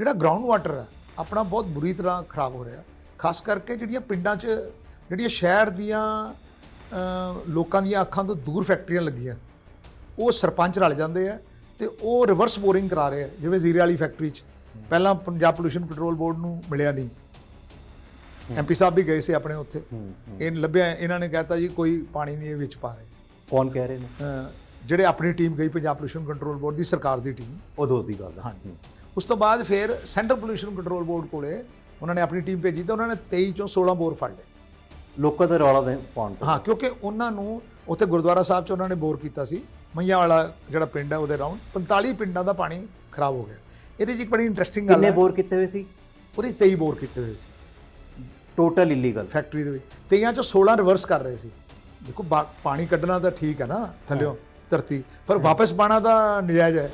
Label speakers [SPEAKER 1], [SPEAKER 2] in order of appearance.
[SPEAKER 1] ਜਿਹੜਾ ground water ਹੈ ਆਪਣਾ ਬਹੁਤ ਬੁਰੀ ਤਰ੍ਹਾਂ ਖਰਾਬ ਹੋ ਰਿਹਾ। ਖਾਸ ਕਰਕੇ ਜਿਹੜੀਆਂ ਪਿੰਡਾਂ 'ਚ ਜਿਹੜੀਆਂ ਸ਼ਹਿਰ ਦੀਆਂ ਲੋਕਾਂ ਦੀਆਂ ਅੱਖਾਂ ਤੋਂ ਦੂਰ ਫੈਕਟਰੀਆਂ ਲੱਗੀਆਂ ਉਹ ਸਰਪੰਚ ਰਲ ਜਾਂਦੇ ਆ ਤੇ ਉਹ ਰਿਵਰਸ ਬੋਰਿੰਗ ਕਰਾ ਰਹੇ ਆ ਜਿਵੇਂ ਜ਼ੀਰੇ ਵਾਲੀ ਫੈਕਟਰੀ 'ਚ। ਪਹਿਲਾਂ ਪੰਜਾਬ ਪੋਲੂਸ਼ਨ ਕੰਟਰੋਲ ਬੋਰਡ ਨੂੰ ਮਿਲਿਆ ਨਹੀਂ। ਐਮਪੀ ਸਾਹਿਬ ਵੀ ਗਏ ਸੀ ਆਪਣੇ ਉੱਥੇ। ਇਹ ਲੱਭਿਆ ਇਹਨਾਂ ਨੇ ਕਹਿਤਾ ਜੀ ਕੋਈ ਪਾਣੀ ਨਹੀਂ ਇਹ ਵਿੱਚ ਪਾ ਰਹੇ।
[SPEAKER 2] ਕੌਣ ਕਹਿ ਰਹੇ ਨੇ?
[SPEAKER 1] ਜਿਹੜੇ ਆਪਣੀ ਟੀਮ ਗਈ ਪੰਜਾਬ ਪੋਲੂਸ਼ਨ ਕੰਟਰੋਲ ਬੋਰਡ ਦੀ ਸਰਕਾਰ ਦੀ ਟੀਮ।
[SPEAKER 2] ਉਦੋਂ ਦੀ ਗੱਲ
[SPEAKER 1] ਹਾਂਜੀ। ਉਸ ਤੋਂ ਬਾਅਦ ਫਿਰ ਸੈਂਟਰ ਪੋਲੂਸ਼ਨ ਕੰਟਰੋਲ ਬੋਰਡ ਕੋਲੇ ਉਹਨਾਂ ਨੇ ਆਪਣੀ ਟੀਮ ਭੇਜੀ ਤਾਂ ਉਹਨਾਂ ਨੇ 23 ਚੋਂ 16 ਬੋਰ ਫੜ ਲਏ।
[SPEAKER 2] ਲੋਕਾਂ ਦਾ ਰੌਲਾ ਦੇ ਪਾਉਣ ਤੋਂ।
[SPEAKER 1] ਹਾਂ ਕਿਉਂਕਿ ਉਹਨਾਂ ਨੂੰ ਉੱਥੇ ਗੁਰਦੁਆਰਾ ਸਾਹਿਬ 'ਚ ਉਹਨਾਂ ਨੇ ਬੋਰ ਕੀਤਾ ਸੀ। ਮਈਆਂ ਵਾਲਾ ਜਿਹੜਾ ਪਿੰਡ ਹੈ ਉਹਦੇ ਰਾਉਂਡ 45 ਪਿੰਡਾਂ ਦਾ ਪਾਣੀ ਖਰਾਬ ਹੋ ਗਿਆ। ਇਹਦੇ 'ਚ ਇੱਕ ਬੜੀ ਇੰਟਰਸਟਿੰਗ ਗੱਲ
[SPEAKER 2] ਕਿੰਨੇ
[SPEAKER 1] ਹੈ।
[SPEAKER 2] ਬੋਰ ਕੀਤੇ ਹੋਏ ਸੀ?
[SPEAKER 1] 'ਚ 23 ਬੋਰ ਕੀਤੇ ਹੋਏ ਸੀ।
[SPEAKER 2] ਟੋਟਲ ਇਲੀਗਲ
[SPEAKER 1] ਫੈਕਟਰੀ ਦੇ ਵਿੱਚ। 23 ਚੋਂ 16 ਰਿਵਰਸ ਕਰ ਰਹੇ ਸੀ। ਦੇਖੋ ਪਾਣੀ ਕੱਢਣਾ ਤਾਂ ਠੀਕ ਹੈ ਨਾ ਥੱਲਿਓ ਧਰਤੀ। ਪਰ ਵਾਪਸ ਪਾਣਾ ਤਾਂ ਨਜਾਇਜ਼ ਹੈ।